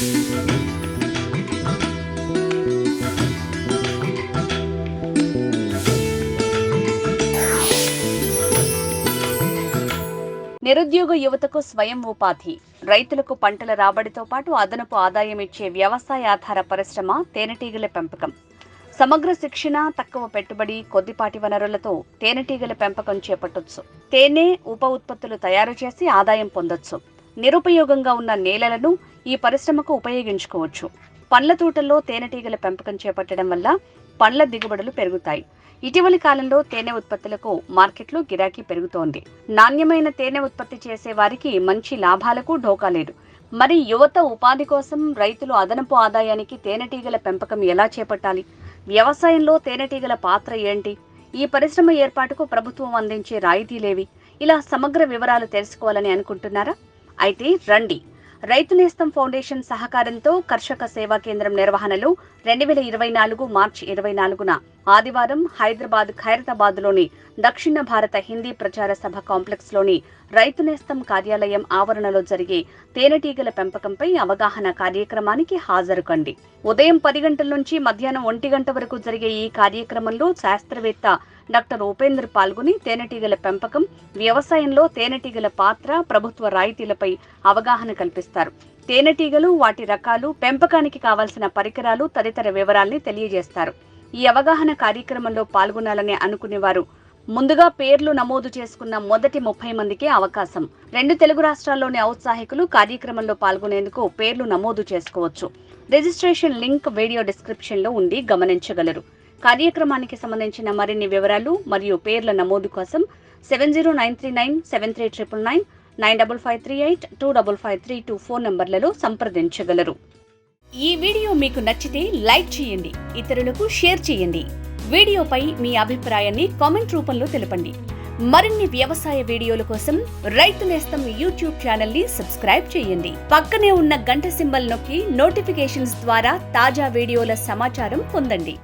నిరుద్యోగ యువతకు స్వయం ఉపాధి. రైతులకు పంటల రాబడితో పాటు అదనపు ఆదాయం ఇచ్చే వ్యవసాయ ఆధార పరిశ్రమ తేనెటీగల పెంపకం. సమగ్ర శిక్షణ తక్కువ పెట్టుబడి కొద్దిపాటి వనరులతో తేనెటీగల పెంపకం చేపట్టొచ్చు. తేనె ఉప ఉత్పత్తులు తయారు చేసి ఆదాయం పొందొచ్చు. నిరుపయోగంగా ఉన్న నేలలను ఈ పరిశ్రమకు ఉపయోగించుకోవచ్చు. పండ్ల తోటల్లో తేనెటీగల పెంపకం చేపట్టడం వల్ల పండ్ల దిగుబడులు పెరుగుతాయి. ఇటీవలి కాలంలో తేనె ఉత్పత్తులకు మార్కెట్లో గిరాకీ పెరుగుతోంది. నాణ్యమైన తేనె ఉత్పత్తి చేసే వారికి మంచి లాభాలకు ఢోకా లేదు. మరి యువత ఉపాధి కోసం రైతులు అదనపు ఆదాయానికి తేనెటీగల పెంపకం ఎలా చేపట్టాలి? వ్యవసాయంలో తేనెటీగల పాత్ర ఏంటి? ఈ పరిశ్రమ ఏర్పాటుకు ప్రభుత్వం అందించే రాయితీలేవి? ఇలా సమగ్ర వివరాలు తెలుసుకోవాలని అనుకుంటున్నారా? అయితే రండి రైతు నేస్తం ఫౌండేషన్ సహకారంతో కర్షక సేవా కేంద్రం నిర్వహణలో రెండు వేల ఇరవై నాలుగు మార్చి ఇరవై నాలుగున ఆదివారం హైదరాబాద్ ఖైరతాబాద్లోని దక్షిణ భారత హిందీ ప్రచార సభ కాంప్లెక్స్లోని రైతు నేస్తం కార్యాలయం ఆవరణలో జరిగే తేనెటీగల పెంపకంపై అవగాహన కార్యక్రమానికి హాజరు కండి ఉదయం పది గంటల నుంచి మధ్యాహ్నం ఒంటి గంట వరకు జరిగే ఈ కార్యక్రమంలో శాస్త్రవేత్త డాక్టర్ ఉపేందర్ పాల్గొని తేనెటీగల పెంపకం వ్యవసాయంలో తేనెటీగల పాత్ర ప్రభుత్వ రాయితీలపై అవగాహన కల్పిస్తారు. తేనెటీగలు వాటి రకాలు పెంపకానికి కావాల్సిన పరికరాలు తదితర వివరాల్ని తెలియజేస్తారు. ఈ అవగాహన కార్యక్రమంలో పాల్గొనాలని అనుకునేవారు. ముందుగా పేర్లు నమోదు చేసుకున్న మొదటి ముప్పై మందికి అవకాశం. రెండు తెలుగు రాష్ట్రాల్లోని ఔత్సాహికులు కార్యక్రమంలో పాల్గొనేందుకు పేర్లు నమోదు చేసుకోవచ్చు. రిజిస్ట్రేషన్ లింక్ వీడియో డిస్క్రిప్షన్లో ఉండి గమనించగలరు. కార్యక్రమానికి సంబంధించిన మరిన్ని వివరాలు మరియు పేర్ల నమోదు కోసం seven zero nine three nine seven three triple nine nine double five three eight two double five three two phone నంబర్లలో సంప్రదించగలరు. ఈ వీడియో మీకు నచ్చితే లైక్ చేయండి ఇతరులకు షేర్ చేయండి. వీడియోపై మీ అభిప్రాయాన్ని కామెంట్ రూపంలో తెలపండి. మరిన్ని వ్యవసాయ వీడియోల కోసం రైతు నేస్తం యూట్యూబ్ ఛానల్ని సబ్స్క్రైబ్ చేయండి. పక్కనే ఉన్న గంట సింబల్ నొక్కి నోటిఫికేషన్స్ ద్వారా తాజా వీడియోల సమాచారం పొందండి.